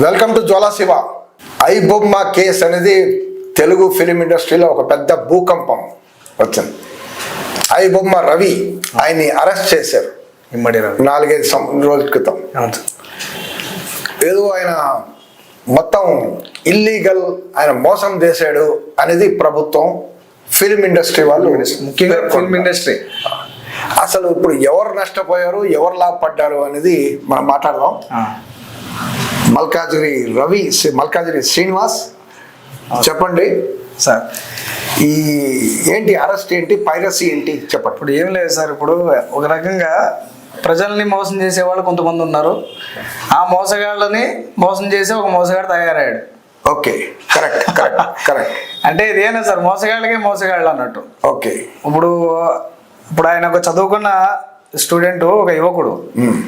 Welcome to Jwala Shiva iBomma case అనేది Telugu film ఇండస్ట్రీలో ఒక పెద్ద భూకంపం వచ్చింది. ఐ బొమ్మ రవి ఆయన్ని అరెస్ట్ చేశారు. నాలుగైదు సం- రోజుల క్రితం. ఏదో ఆయన మొత్తం ఇల్లీగల్ ఆయన మోసం చేశాడు అనేది ప్రభుత్వం ఫిలిం ఇండస్ట్రీ వాళ్ళు ముఖ్యంగా ఫిల్మ్ ఇండస్ట్రీ అసలు ఇప్పుడు ఎవరు నష్టపోయారు ఎవరు లాభపడ్డారు అనేది మనం మాట్లాడదాం. మల్కాజిరి రవి మల్కాజిరి శ్రీనివాస్. చెప్పండి. సార్. ఈ ఏంటి అరెస్ట్ ఏంటి? పైరసీ ఏంటి? చెప్పండి. ఇప్పుడు ఏం లేదు సార్ ఇప్పుడు ఒక రకంగా ప్రజల్ని మోసం చేసే వాళ్ళు కొంతమంది ఉన్నారు. ఆ మోసగాళ్ళని మోసం చేసి ఒక మోసగాడు తయారయ్యాడు. ఓకే. Correct correct correct. అంటే ఇదేనా సార్ మోసగాళ్ళకే మోసగాళ్ళు అన్నట్టు. ఓకే. ఇప్పుడు ఇప్పుడు ఆయన ఒక చదువుకున్న స్టూడెంట్ ఒక యువకుడు.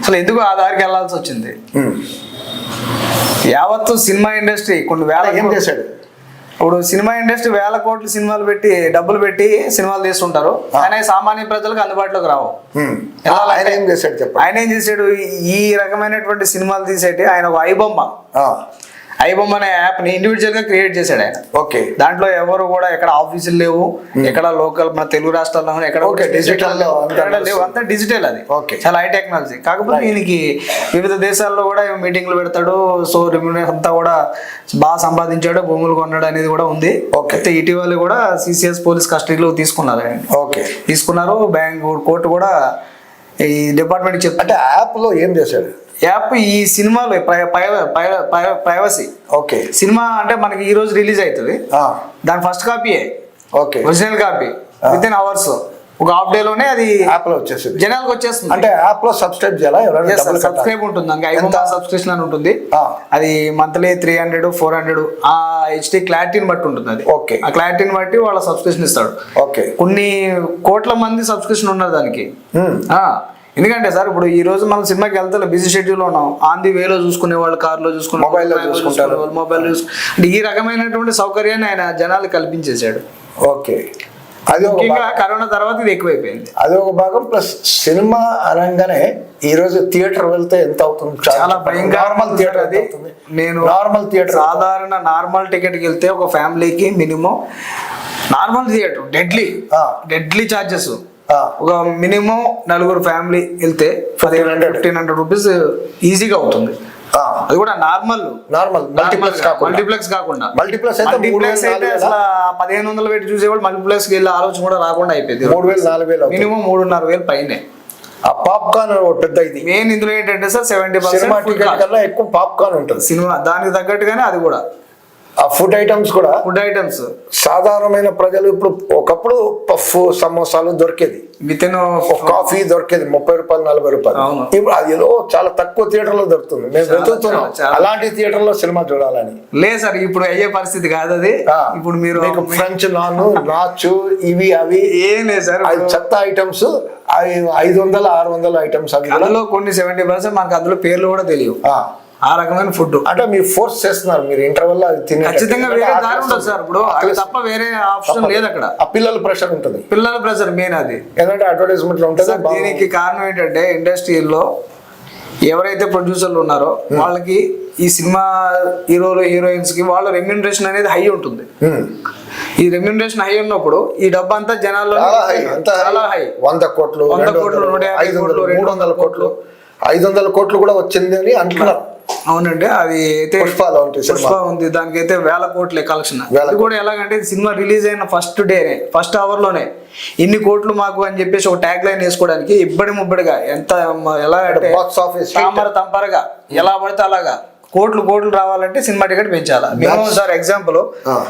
అసలు ఎందుకు ఆ దారికి వెళ్ళాల్సి వచ్చింది. యావత్తు సినిమా ఇండస్ట్రీ కొన్ని వేల ఏం చేశాడు? ఇప్పుడు సినిమా ఇండస్ట్రీ వేల కోట్లు సినిమాలు పెట్టి డబ్బులు పెట్టి సినిమాలు తీస్తుంటారు. కానీ సామాన్య ప్రజలకు అందుబాటులోకి రావు. ఆయన ఏం చేశాడు ఆయన ఏం చేశాడు? ఈ రకమైనటువంటి సినిమాలు తీసేటి ఆయన ఒక ఐబొమ్మ. ఐబొమ్మ అనే యాప్ని ఇండివిజువల్గా క్రియేట్ చేశాడు ఆయన. ఓకే. దాంట్లో ఎవరు కూడా ఎక్కడ ఆఫీసులు లేవు ఎక్కడ లోకల్ మన తెలుగు రాష్ట్రాల్లో ఎక్కడ Okay, digital లో అంతా ఎక్కడ లేవు. అంతా డిజిటల్ అది. Okay. చాలా హై టెక్నాలజీ కాకపోతే దీనికి వివిధ దేశాల్లో కూడా మీటింగ్లు పెడతాడు సో రెమ్యూనరేషన్ అంతా కూడా బాగా సంపాదించాడు భూములు కొన్నాడు అనేది కూడా ఉంది. అయితే ఇటీవల కూడా సిసిఎస్ పోలీస్ కస్టడీలో తీసుకున్నారు ఆయన. ఓకే. తీసుకున్నారు బ్యాంక్ కోర్టు కూడా ఈ డిపార్ట్మెంట్ అంటే యాప్లో ఏం చేశాడు? యాప్ ఈ సినిమాలో ప్రైవసీ. ఓకే. సినిమా అంటే మనకి ఈ రోజు రిలీజ్ అవుతుంది దాని first కాపీయే okay. Original copy. Within hours. ఒక హాఫ్ డే లోనే అది యాప్లో వచ్చేసింది జనాలకు వచ్చేస్తుంది. అంటే యాప్లో సబ్స్క్రైబ్ చేయాలా? సబ్స్క్రైబ్ ఉంటుంది. దానికి ఐదు? సబ్స్క్రిప్షన్ అని ఉంటుంది. అది monthly three hundred four hundred. ఆ హెచ్డి క్లారిటీని బట్టి ఉంటుంది అది. Okay. ఆ క్లారిటీని బట్టి వాళ్ళ సబ్స్క్రిప్షన్ ఇస్తాడు. ఓకే. కొన్ని కోట్ల మంది సబ్స్క్రిప్షన్ ఉన్నారు దానికి. ఎందుకంటే సార్ ఇప్పుడు ఈ రోజు మనం సినిమాకి వెళ్తే బిజీ షెడ్యూల్ ఉన్నాం. ఆన్ ది వేలో చూసుకునే వాళ్ళు కార్లో చూసుకునే Mobile లో చూసుకుంటారు. మొబైల్ అంటే ఈ రకమైనటువంటి సౌకర్యాన్ని ఆయన జనాలకు కల్పించేశాడు. ఓకే. అది ముఖ్యంగా. కరోనా తర్వాత ఇది ఎక్కువైపోయింది. అది ఒక భాగం ప్లస్ సినిమా అనగానే ఈ రోజు థియేటర్ వెళ్తే ఎంత అవుతుంది? చాలా భయంకర నార్మల్ థియేటర్ అది. నేను నార్మల్ థియేటర్ సాధారణ నార్మల్ టికెట్కి వెళ్తే ఒక ఫ్యామిలీకి minimum normal theatre deadly. Deadly charges ఆ, ఒక మినిమం నలుగురు ఫ్యామిలీ వెళ్తే పదిహేను 1500. ఫిఫ్టీన్ హండ్రెడ్ రూపీస్ ఈజీగా అవుతుంది. అది కూడా నార్మల్. నార్మల్. మల్టీప్లెక్స్ కాకుండా. మల్టీప్లెక్స్ కాకుండా. మల్టీప్లెక్స్ అయితే మల్టీప్లెక్స్ అయితే అసలు పదిహేను వందలు పెట్టి చూసేవాళ్ళు మల్టీప్లెక్స్ వెళ్ళే ఆలోచన కూడా రాకుండా అయిపోయింది. మూడు వేలు నాలుగు వేలు. మినిమం మూడున్నర వేలు పైనే. ఆ పాప్కార్న్ పెద్ద ఇది. మెయిన్ ఇందులో ఏంటంటే సార్ సెవెంటీ పర్సెంట్ ఎక్కువ పాప్కార్న్ ఉంటుంది. సినిమా దానికి తగ్గట్టుగానే అది కూడా. ఆ ఫుడ్ ఐటమ్స్ కూడా ఫుడ్ ఐటమ్స్ సాధారణమైన ప్రజలు ఇప్పుడు ఒకప్పుడు పఫ్ సమోసాలు దొరికేది. విత్ ఇన్ కాఫీ దొరికేది ముప్పై రూపాయలు నలభై రూపాయలు. ఇప్పుడు అది ఏదో చాలా తక్కువ థియేటర్లో దొరుకుతుంది. మేము వెతుకుతున్నాం. అలాంటి థియేటర్లో సినిమా చూడాలని. లేదు సార్ ఇప్పుడు అయ్యే పరిస్థితి కాదు అది. ఇప్పుడు మీరు ఫ్రెంచ్ నాన్ నాచ్ ఇవి అవి. ఏం లేదు సార్ అది చెత్త ఐటమ్స్ అవి ఐదు వందల ఆరు వందల ఐటమ్స్. అందులో కొన్ని సెవెంటీ పర్సెంట్ మనకు అందులో పేర్లు కూడా తెలియవు. ఆ, రకమైన ఫుడ్. అంటే మీరు ఫోర్స్ చేస్తున్నారు మీరు ఇంటర్వెల్ అది తినే ఖచ్చితంగా వేరే దారి ఉంటుంది సార్ ఇప్పుడు అది తప్ప వేరే ఆప్షన్ లేదు అక్కడ. ఆ పిల్లల ప్రెషర్ ఉంటుంది. పిల్లల ప్రెజర్ మెయిన్ అది. ఎందుకంటే అడ్వర్టైజ్మెంట్లో ఉంటుంది దీనికి కారణం ఏంటంటే ఇండస్ట్రీలో ఎవరైతే ప్రొడ్యూసర్లు ఉన్నారో వాళ్ళకి ఈ సినిమా హీరోలు హీరోయిన్స్కి వాళ్ళ రెమ్యూనరేషన్ అనేది హై ఉంటుంది. ఈ రెమ్యూనరేషన్ హై ఉన్నప్పుడు ఈ డబ్బు అంతా జనాల్లో చాలా హై అంత చాలా హై వంద కోట్లు వంద రెండు కోట్లు, నూట యాభై కోట్లు, మూడు వందల కోట్లు ఐదు వందల కోట్లు కూడా వచ్చింది అని అంటున్నారు. అవునండి అది అయితే పుష్ప ఉంది. దానికి అయితే వేల కోట్లే కలెక్షన్. అది కూడా ఎలాగంటే సినిమా రిలీజ్ అయిన ఫస్ట్ డేనే ఫస్ట్ అవర్లోనే ఇన్ని కోట్లు మాకు అని చెప్పేసి ఒక ట్యాగ్ లైన్ వేసుకోవడానికి ఇబ్బడి ముబ్బడిగా ఎంత ఎలా అంటే బాక్స్ ఆఫీస్ తామర తంపరగా. ఎలా పడితే అలాగా. కోట్లు కోట్లు రావాలంటే cinema ticket పెంచాలా? Minimum sir example.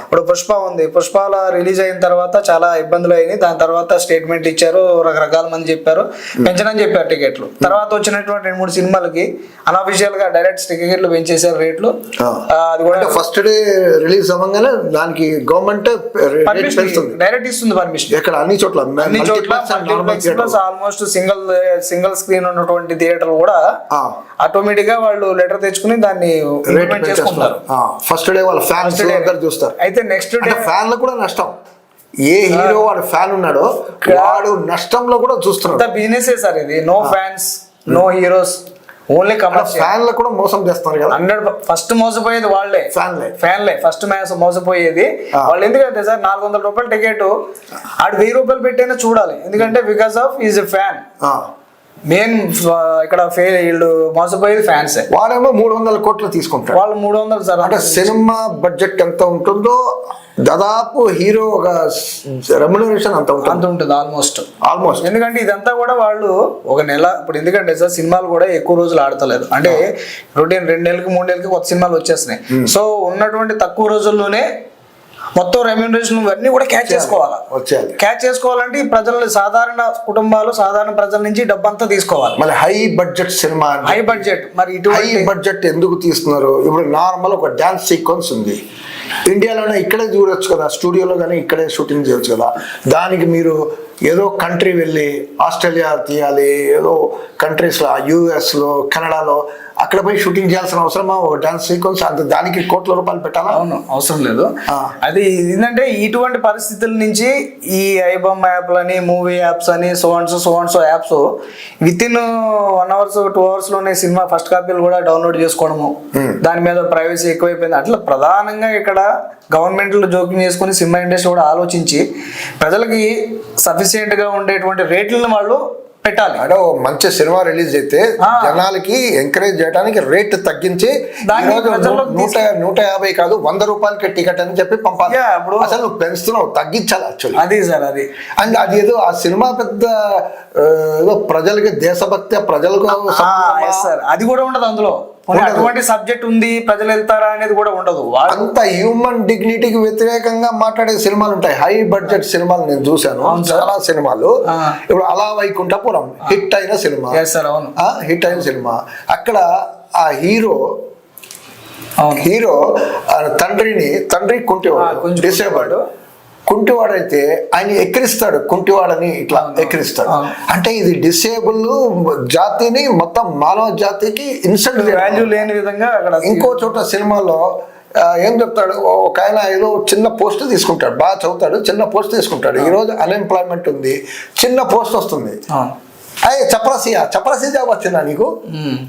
ఇప్పుడు పుష్ప ఉంది. పుష్పల రిలీజ్ అయిన తర్వాత చాలా ఇబ్బందులు అయినాయి. దాని తర్వాత స్టేట్మెంట్ ఇచ్చారు రకరకాల మంది చెప్పారు. పెంచనని చెప్పారు టికెట్లు. తర్వాత వచ్చినటువంటి రెండు మూడు సినిమాలకి అనఫిషియల్గా డైరెక్ట్ టికెట్లు పెంచేసారు రేట్లు. అది కూడా ఫస్ట్ డే రిలీజ్ అవ్వగానే దానికి గవర్నమెంట్ డైరెక్ట్ ఇస్తుంది పర్మిషన్ అన్ని చోట్ల. అన్ని చోట్ల. ఆల్మోస్ట్ సింగిల్ సింగిల్ స్క్రీన్ ఉన్నటువంటి థియేటర్ కూడా. ఆటోమేటిక్గా వాళ్ళు లెటర్ తెచ్చుకుని దాన్ని చేసుకుంటారు. ఫస్ట్ డే వాళ్ళ ఫ్యాన్స్. అందరు చూస్తారు. అయితే నెక్స్ట్ డే ఫ్యాన్లకు కూడా నష్టం. ఏ హీరో వాడు ఫ్యాన్ ఉన్నాడో వాడు నష్టంలో కూడా చూస్తున్నాడు. బిజినెస్ సార్ ఇది. No fans no heroes only commercial ఫ్యాన్లు కూడా మోసం చేస్తున్నారు కదా. హండ్రెడ్ ఫస్ట్ మోసపోయేది వాళ్ళే. ఫ్యాన్లే ఫ్యాన్లే ఫస్ట్ మ్యాచ్ మోసపోయేది. వాళ్ళు ఎందుకంటే సార్ నాలుగు వందల రూపాయల టికెట్ ఆడు వెయ్యి రూపాయలు పెట్టైనా చూడాలి. ఎందుకంటే because of is a fan. Main ఇక్కడ ఫే వీళ్ళు మోసపోయేది ఫ్యాన్సే వాడేమో మూడు వందల కోట్లు తీసుకుంటాడు. వాళ్ళు మూడు వందలు సార్ అంటే సినిమా బడ్జెట్ ఎంత ఉంటుందో దాదాపు హీరో ఒక రెమ్యునరేషన్ అంత ఉంటుంది. అంత ఉంటుంది ఆల్మోస్ట్ ఆల్మోస్ట్ ఎందుకంటే ఇదంతా కూడా వాళ్ళు ఒక నెల ఇప్పుడు ఎందుకంటే సార్ సినిమాలు కూడా ఎక్కువ రోజులు ఆడతలేదు. అంటే రొటీన్ రెండు నెలలకి మూడు నెలలకి కొత్త సినిమాలు వచ్చేస్తున్నాయి సో ఉన్నటువంటి తక్కువ రోజుల్లోనే మొత్తం రెమ్యూనరేషన్ ఇవన్నీ కూడా క్యాచ్ చేసుకోవాలి? వచ్చేయాలి. క్యాచ్ చేసుకోవాలంటే ఈ ప్రజలు సాధారణ కుటుంబాలు సాధారణ ప్రజల నుంచి డబ్బంతా తీసుకోవాలి. మళ్ళీ high budget cinema high budget మరి హై ఇటువంటి బడ్జెట్ ఎందుకు తీస్తున్నారు? ఇప్పుడు నార్మల్ ఒక డాన్స్ సీక్వెన్స్ ఉంది. ఇండియాలోనే ఇక్కడే చూడొచ్చు కదా స్టూడియోలో కానీ ఇక్కడే షూటింగ్ చేయొచ్చు కదా. దానికి మీరు ఏదో కంట్రీ వెళ్ళి ఆస్ట్రేలియా తీయాలి ఏదో కంట్రీస్లో యూఎస్లో కెనడాలో అక్కడ పోయి షూటింగ్ చేయాల్సిన అవసరమా? ఒక డాన్స్ సీక్వెన్స్ అంత దానికి కోట్ల రూపాయలు పెట్టాలా? అవును అవసరం లేదు. అది ఏంటంటే ఇటువంటి పరిస్థితుల నుంచి ఈ ఐబమ్ యాప్లని మూవీ యాప్స్ అని సోన్స్ sons apps within one hours two అవర్స్లోనే cinema first కాపీలు కూడా డౌన్లోడ్ చేసుకోవడము. దాని మీద ప్రైవసీ ఎక్కువైపోయింది. అట్లా ప్రధానంగా ఇక్కడ గవర్నమెంట్లు జోక్యం చేసుకుని సినిమా ఇండస్ట్రీ కూడా ఆలోచించి ప్రజలకి సఫిషియెంట్ గా ఉండేటువంటి రేట్లను వాళ్ళు పెట్టాలి. అంటే మంచి సినిమా రిలీజ్ అయితే. జనాలకి ఎంకరేజ్ చేయడానికి రేట్ తగ్గించి నూట నూట యాభై కాదు వంద రూపాయలకి టికెట్ అని చెప్పి పంపాలి. ఇప్పుడు- అసలు పెంచుతున్నావు తగ్గించాలి యాక్చువల్లీ అది సార్ అది. అండ్ అది ఏదో ఆ సినిమా పెద్ద ఏదో ప్రజలకి దేశభక్తి ప్రజలకు అది కూడా ఉండదు అందులో. అటువంటి సబ్జెక్ట్ ఉంది ప్రజలు వెళ్తారా అనేది కూడా ఉండదు. అంత హ్యూమన్ డిగ్నిటీకి వ్యతిరేకంగా మాట్లాడే సినిమాలు ఉంటాయి. హై బడ్జెట్ సినిమాలు నేను చూశాను. చాలా సినిమాలు. ఇప్పుడు అలా వైకుంఠపురం హిట్ అయిన సినిమా. హిట్ అయిన సినిమా. అక్కడ ఆ హీరో హీరో తండ్రిని తండ్రి కుంటివాడు కొంచెం డిసేబుల్డ్ కుంటివాడైతే ఆయన ఎక్కిరిస్తాడు కుంటివాడని ఇట్లా ఎక్కిరిస్తాడు. అంటే ఇది డిసేబుల్ జాతిని మొత్తం మానవ జాతికి ఇన్సల్ట్ వాల్యూ లేని విధంగా అక్కడ ఇంకో చోట సినిమాలో ఏం చెప్తాడు? ఒక ఆయన ఏదో చిన్న పోస్ట్ తీసుకుంటాడు. బాగా చదువుతాడు చిన్న పోస్ట్ తీసుకుంటాడు. ఈ రోజు అన్ఎంప్లాయ్మెంట్ ఉంది చిన్న పోస్ట్ వస్తుంది. అయ్యే చపరసియా చపరసి జాబ్ వచ్చిందా నీకు?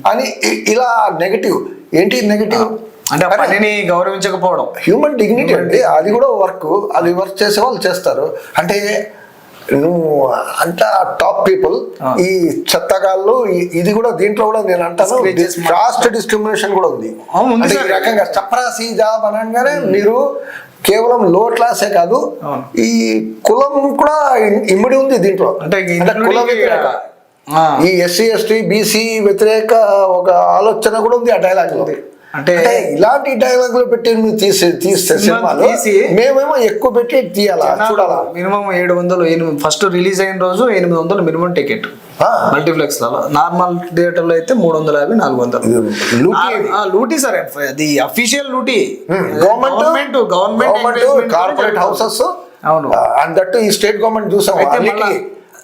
అని ఇలా నెగటివ్ ఏంటి నెగటివ్ అంటే పనిని గౌరవించకపోవడం. హ్యూమన్ డిగ్నిటీ అండి అది కూడా వర్క్ అది వర్క్ చేసే వాళ్ళు చేస్తారు. అంటే నువ్వు అంట టాప్ పీపుల్. ఈ చెత్తగాళ్ళు ఇది కూడా దీంట్లో కూడా నేను అంటాను కాస్ట్ డిస్క్రిమినేషన్ కూడా ఉంది. ఈ. రకంగా చపరాసి జాబ్ అనగానే మీరు కేవలం లో క్లాసే కాదు. ఈ కులం కూడా ఇమ్- ఇమిడి ఉంది దీంట్లో. అంటే కుల వ్యతిరేక. ఈ ఎస్సీ ఎస్టీ బీసీ వ్యతిరేక ఒక ఆలోచన కూడా ఉంది ఆ డైలాగ్లో. అంటే ఇలాంటి డైలాగులు పెట్టి నువ్వు తీసి తీస్తే సినిమా సినిమాలు మేమేమో ఎక్కువ పెట్టి తీయాలా? చూడాలా? మినిమం ఏడు వందలు ఎనిమిది ఫస్ట్ రిలీజ్ అయిన రోజు ఎనిమిది వందలు మినిమం టికెట్. మల్టీప్లెక్స్ నార్మల్ థియేటర్లో అయితే మూడు వందల యాభై నాలుగు వందలు. లూటీ. ఆ, ఆ, లూటీ సార్ అది official loot. Government government corporate houses అవును. అండ్ దట్ ఈ స్టేట్ గవర్నమెంట్ చూసాం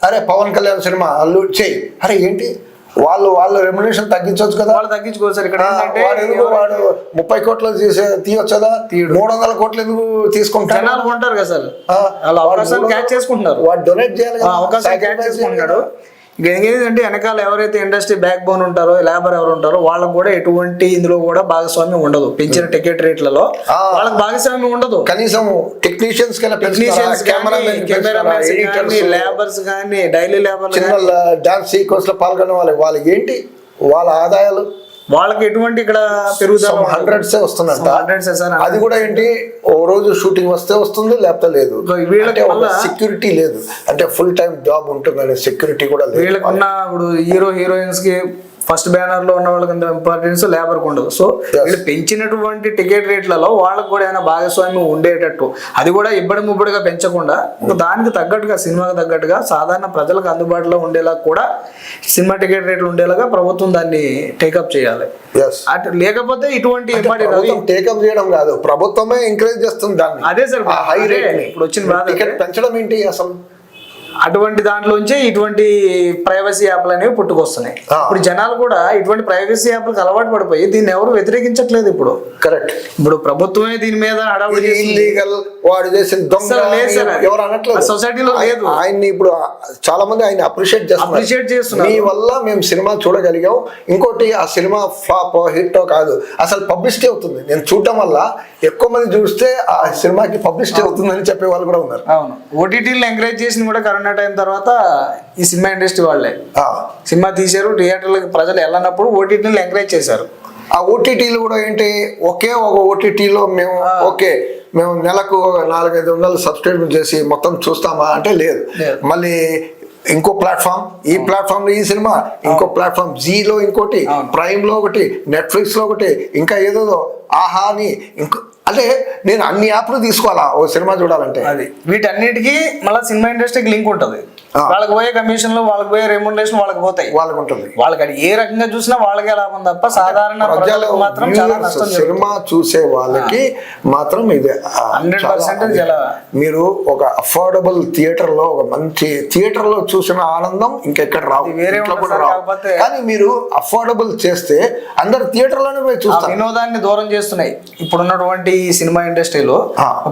అరే పవన్ కళ్యాణ్ సినిమా అల్లు చేయి. అరే ఏంటి? వాళ్ళు వాళ్ళు రెమ్యునేషన్ తగ్గించవచ్చు కదా. వాళ్ళు తగ్గించుకోరు సార్. ఇక్కడ వాడు ఎందుకు వాడు ముప్పై కోట్లు తీసే తీయొచ్చు కదా తీయడు. మూడు వందల కోట్లు ఎందుకు తీసుకుంటాడు? జనాలు కొంటారు కదా సార్. క్యాచ్ చేసుకుంటున్నారు. వాడు డొనేట్ చేయాలి అవకాశం క్యాచ్ ఇక ఏంటంటే వెనకాల ఎవరైతే ఇండస్ట్రీ బ్యాక్ బోన్ ఉంటారో లేబర్ ఎవరు ఉంటారో వాళ్ళకు కూడా ఎటువంటి ఇందులో కూడా భాగస్వామ్యం ఉండదు. పెంచిన టికెట్ రేట్లలో. వాళ్ళకి భాగస్వామ్యం ఉండదు. కనీసం టెక్నీషియన్స్ టెక్నీషియన్స్ లేబర్స్ కానీ డైలీ లేబర్ డాన్స్ సీక్వెన్స్లో పాల్గొనే వాళ్ళకి వాళ్ళకి ఏంటి? వాళ్ళ ఆదాయాలు? వాళ్ళకి ఎటువంటి ఇక్కడ పెరుగుదల హండ్రెడ్స్ వస్తుందంట. హండ్రెడ్స్ సార్ అది కూడా ఏంటి? ఓ రోజు షూటింగ్ వస్తే వస్తుంది లేకపోతే లేదు. వీళ్ళకి సెక్యూరిటీ లేదు. అంటే ఫుల్ టైం జాబ్ ఉంటుందనే సెక్యూరిటీ కూడా లేదు. వీళ్ళకున్న ఇప్పుడు హీరో హీరోయిన్స్కి ఫస్ట్ బ్యానర్లో ఉన్న వాళ్ళకి ఇంపార్టెన్స్ లేబర్ ఉండదు. సో వీళ్ళు పెంచినటువంటి టికెట్ రేట్లలో వాళ్ళకి కూడా ఏమైనా భాగస్వామ్యం ఉండేటట్టు అది కూడా ఇబ్బడి ముబ్బడిగా పెంచకుండా దానికి తగ్గట్టుగా సినిమాకి తగ్గట్టుగా సాధారణ ప్రజలకు అందుబాటులో ఉండేలా కూడా సినిమా టికెట్ రేట్లు ఉండేలాగా ప్రభుత్వం దాన్ని టేకప్ చేయాలి. అటు లేకపోతే ఇటువంటి టేకప్ చేయడం కాదు ప్రభుత్వమే ఎంకరేజ్ చేస్తుంది దాన్ని. అదే సార్ హై రేట్ ఇప్పుడు వచ్చిన టికెట్ పెంచడం ఏంటి అసలు? అటువంటి దాంట్లోంచి ఇటువంటి ప్రైవసీ యాప్లు అనేవి పుట్టుకొస్తున్నాయి. ఇప్పుడు జనాలు కూడా ఇటువంటి ప్రైవసీ యాప్లకు అలవాటు పడిపోయి దీన్ని ఎవరు వ్యతిరేకించట్లేదు ఇప్పుడు. కరెక్ట్. ఇప్పుడు ప్రభుత్వమే దీని మీద చేస్తుంది. ఇల్లీగల్ వాడు చేసిన. ఎవరు అనట్లేదు. సొసైటీలో లేదు. ఆయ- ఆయన్ని ఇప్పుడు చాలా మంది ఆయన అప్రిషియేట్ చేస్తున్నారు. Appreciate చేస్తున్నారు. మీ వల్ల మేము సినిమా చూడగలిగాం. ఇంకోటి ఆ సినిమా ఫ్లాప్ హిట్ కాదు. అసలు పబ్లిసిటీ అవుతుంది. నేను చూడటం వల్ల ఎక్కువ మంది చూస్తే ఆ సినిమాకి పబ్లిసిటీ అవుతుందని చెప్పే వాళ్ళు కూడా ఉన్నారు. అవును. ఓటీటీలు ఎంకరేజ్ చేసింది కూడా కరోనా టైం తర్వాత ఈ సినిమా ఇండస్ట్రీ వాళ్ళే. సినిమా తీశారు థియేటర్లకు ప్రజలు వెళ్ళనప్పుడు ఓటీటీలు ఎంకరేజ్ చేశారు ఆ ఓటీటీలు కూడా ఏంటి ఒకే ఒక ఓటీటీలో మేము ఓకే మేము నెలకు నాలుగైదు వందలు సబ్స్క్రిప్షన్ చేసి మొత్తం చూస్తామా అంటే లేదు. మళ్ళీ ఇంకో ప్లాట్ఫామ్ ఈ ప్లాట్ఫామ్లో ఈ సినిమా ఇంకో ప్లాట్ఫామ్ జీలో ఇంకోటి. ప్రైమ్లో ఒకటి నెట్ఫ్లిక్స్లో ఒకటి ఇంకా ఏదో ఆహా అని ఇంకో అంటే నేను అన్ని యాప్లు తీసుకోవాలా ఓ సినిమా చూడాలంటే అది వీటన్నిటికీ మళ్ళీ సినిమా ఇండస్ట్రీకి లింక్ ఉంటుంది. వాళ్ళకి పోయే కమిషన్లు వాళ్ళకి పోయే రెమ్యునరేషన్ వాళ్ళకి పోతాయి. వాళ్ళకు ఉంటుంది వాళ్ళకి అది ఏ రకంగా చూసినా వాళ్ళకే లాభం తప్ప సాధారణ ప్రజలు ప్రజలకు మాత్రం చాలా నష్టం. సినిమా చూసే వాళ్ళకి మాత్రం ఇది ఆ, 100% చాలా- చాలా- మీరు ఒక అఫోర్డబుల్ థియేటర్లో ఒక మంచి థియేటర్లో చూసిన ఆనందం ఇంకెక్కడ రావు. వేరే కానీ మీరు అఫోర్డబుల్ చేస్తే అందరు థియేటర్లోనే పోయి చూస్తారు. వినోదాన్ని దూరం చేస్తున్నాయి. ఇప్పుడున్నటువంటి ఈ సినిమా ఇండస్ట్రీలో.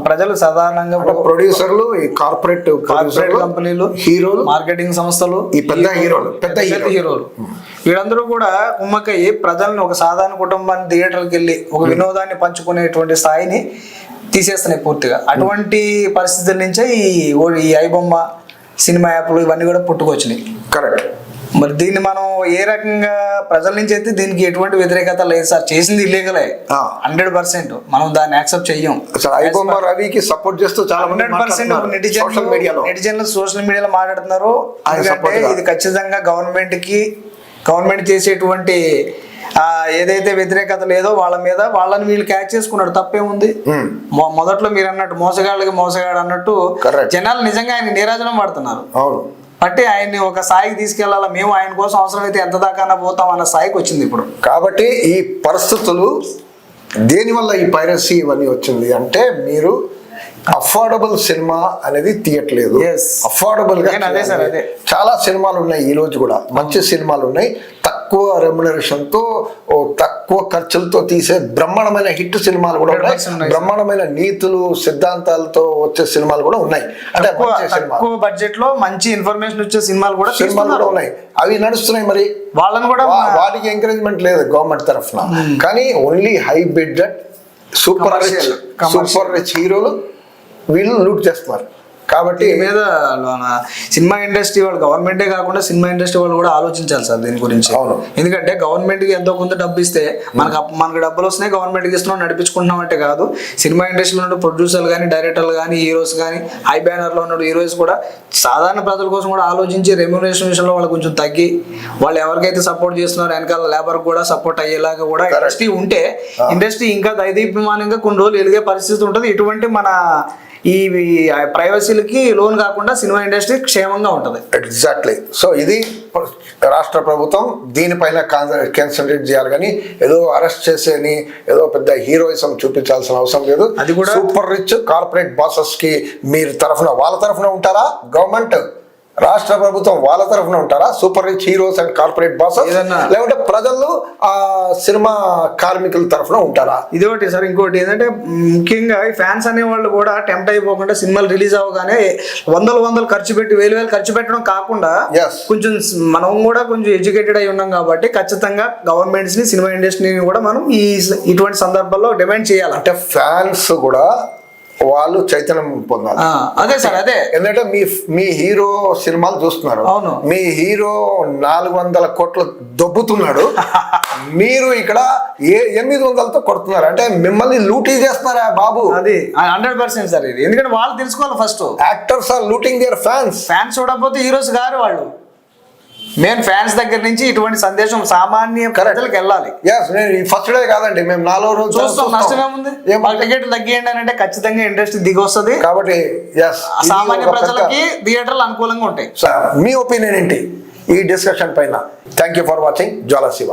ప్రజలు సాధారణంగా ప్రొడ్యూసర్లు ఈ కార్పొరేట్ కార్పొరేట్ కంపెనీలు హీరోలు మార్కెటింగ్ సంస్థలు ఈ పెద్ద హీరోలు, పెద్ద హీరోలు. వీళ్ళందరూ కూడా కుమ్మక్కయ్యి ప్రజల్ని ఒక సాధారణ కుటుంబాన్ని థియేటర్కి వెళ్ళి ఒక వినోదాన్ని పంచుకునేటువంటి స్థాయిని తీసేస్తున్నాయి పూర్తిగా. అటువంటి పరిస్థితుల నుంచే ఈ ఈ ఐబొమ్మ సినిమా యాప్లు ఇవన్నీ కూడా పుట్టుకొచ్చినాయి. కరెక్ట్. మరి దీన్ని మనం ఏ రకంగా ప్రజల నుంచి అయితే దీనికి ఎటువంటి వ్యతిరేకత లేదు సార్. చేసింది ఇల్లీగలే. హండ్రెడ్ పర్సెంట్ మనం దాన్ని యాక్సెప్ట్ చెయ్యం. రవికి సపోర్ట్ చేస్తూ చాలా హండ్రెడ్ పర్సెంట్ మీడియాలో నెటిజన్లు సోషల్ మీడియాలో మాట్లాడుతున్నారు. ఎందుకంటే. ఇది ఖచ్చితంగా గవర్నమెంట్కి గవర్నమెంట్ చేసేటువంటి ఏదైతే వ్యతిరేకత లేదో వాళ్ళ మీద వాళ్ళని వీళ్ళు క్యాచ్ చేసుకున్నాడు. తప్పేముంది Hmm. మొ- మొదట్లో మీరు అన్నట్టు మోసగాళ్ళకి మోసగాడు అన్నట్టు. జనాలు నిజంగా ఆయన నీరాజనం పడుతున్నారు అవును. బట్టి ఆయన్ని ఒక స్థాయికి తీసుకెళ్ళాలా మేము ఆయన కోసం అవసరమైతే ఎంత దాకా పోతాం అన్న స్థాయికి వచ్చింది ఇప్పుడు. కాబట్టి ఈ పరిస్థితులు దేనివల్ల ఈ పైరసీ ఇవన్నీ వచ్చింది? అంటే మీరు అఫోర్డబుల్ సినిమా అనేది తీయట్లేదు. అఫోర్డబుల్గా. చాలా సినిమాలు ఉన్నాయి ఈ రోజు కూడా. మంచి సినిమాలు ఉన్నాయి. తక్కువ రెమ్యునరేషన్తో తక్కువ ఖర్చులతో తీసే బ్రహ్మాండమైన హిట్ సినిమాలు కూడా ఉన్నాయి. 100% ఉన్నాయి. బ్రహ్మాండమైన నీతులు సిద్ధాంతాలతో వచ్చే సినిమాలు కూడా ఉన్నాయి. అంటే తక్కువ బడ్జెట్లో మంచి ఇన్ఫర్మేషన్ వచ్చే సినిమాలు కూడా సినిమాలు కూడా ఉన్నాయి. అవి నడుస్తున్నాయి మరి. వాళ్ళని కూడా వాటికి ఎంకరేజ్మెంట్ లేదు గవర్నమెంట్ తరఫున. కానీ only high budget super rich. Super rich హీరోలు వీళ్ళు లూట్ చేస్తున్నారు. కాబట్టి మీద సినిమా ఇండస్ట్రీ వాళ్ళు గవర్నమెంటే కాకుండా సినిమా ఇండస్ట్రీ వాళ్ళు కూడా ఆలోచించాలి సార్ దీని గురించి. అవును. ఎందుకంటే గవర్నమెంట్కి ఎంతో కొంత డబ్బు ఇస్తే మనకు మనకు డబ్బులు వస్తున్నాయి గవర్నమెంట్కి ఇస్తున్నాం నడిపించుకుంటున్నాం అంటే కాదు. సినిమా ఇండస్ట్రీలో ఉన్న ప్రొడ్యూసర్లు కానీ డైరెక్టర్లు కానీ హీరోస్ కానీ హై బ్యానర్లో ఉన్న హీరోస్ కూడా సాధారణ ప్రజల కోసం కూడా ఆలోచించి రెమ్యునరేషన్ విషయంలో వాళ్ళు కొంచెం తగ్గి వాళ్ళు ఎవరికైతే సపోర్ట్ చేస్తున్నారో వెనకాల లేబర్ కూడా సపోర్ట్ అయ్యేలాగా కూడా. ఇండస్ట్రీ ఉంటే ఇండస్ట్రీ ఇంకా దైదీప్యమానంగా కొన్ని రోజులు ఎదిగే పరిస్థితి ఉంటుంది. ఇటువంటి మన ఈ ప్రైవసీలకి లోన్ కాకుండా సినిమా ఇండస్ట్రీ క్షేమంగా ఉంటుంది. ఎగ్జాక్ట్లీ సో ఇది రాష్ట్ర ప్రభుత్వం దీనిపైన కాన్సన్ట్రేట్ చేయాలి. కానీ ఏదో అరెస్ట్ చేసేని ఏదో పెద్ద హీరోయిజం చూపించాల్సిన అవసరం లేదు. అది కూడా- సూపర్ రిచ్ కార్పొరేట్ బాసెస్కి మీరు తరఫున వాళ్ళ తరఫున ఉంటారా? గవర్నమెంట్ రాష్ట్ర ప్రభుత్వం వాళ్ళ తరఫున ఉంటారా? Super rich heroes and corporate bosses? లేకుంటే ప్రజలు ఆ సినిమా కార్మికుల తరఫున ఉంటారా? ఇది ఒకటి సార్ ఇంకోటి ఏంటంటే ముఖ్యంగా ఈ ఫ్యాన్స్ అనే వాళ్ళు కూడా టెంప్ట్ అయిపోకుండా సినిమాలు రిలీజ్ అవ్వగానే వందలు వందలు ఖర్చు పెట్టి వేలు వేలు ఖర్చు పెట్టడం కాకుండా. కొంచెం మనం కూడా కొంచెం ఎడ్యుకేటెడ్ అయి ఉన్నాం కాబట్టి ఖచ్చితంగా గవర్నమెంట్స్ని సినిమా ఇండస్ట్రీని కూడా మనం ఈ ఇటువంటి సందర్భాల్లో డిమాండ్ చేయాలి. అంటే ఫ్యాన్స్ కూడా వాళ్ళు చైతన్యం పొందాలి. అదే సార్ అదే. ఎందుకంటే మీ మీ హీరో సినిమాలు చూస్తున్నారు. అవును. మీ హీరో నాలుగు వందల కోట్లు దొబ్బుతున్నాడు. మీరు ఇక్కడ ఏ ఎనిమిది వందలతో కొడుతున్నారు? అంటే మిమ్మల్ని లూటీ చేస్తున్నారా బాబు? అది హండ్రెడ్ పర్సెంట్ సార్ ఇది. ఎందుకంటే వాళ్ళు తెలుసుకోవాలి first. Actors are looting their fans fans చూడకపోతే హీరోస్ గారు వాళ్ళు. మెయిన్ ఫ్యాన్స్ దగ్గర నుంచి ఇటువంటి సందేశం సామాన్య ప్రజలకు వెళ్ళాలి. ఫస్ట్ డే కాదండి మేము నాలుగో రోజు చూస్తాం నష్టం ఏముంది? ఏం- మాకు టికెట్లు తగ్గియండి అని అంటే ఖచ్చితంగా ఇండస్ట్రీ దిగి వస్తుంది కాబట్టి సామాన్య ప్రజలకి థియేటర్లు అనుకూలంగా ఉంటాయి. మీ ఒపీనియన్ ఏంటి ఈ డిస్కషన్ పైన? Thank you for watching Jwala Shiva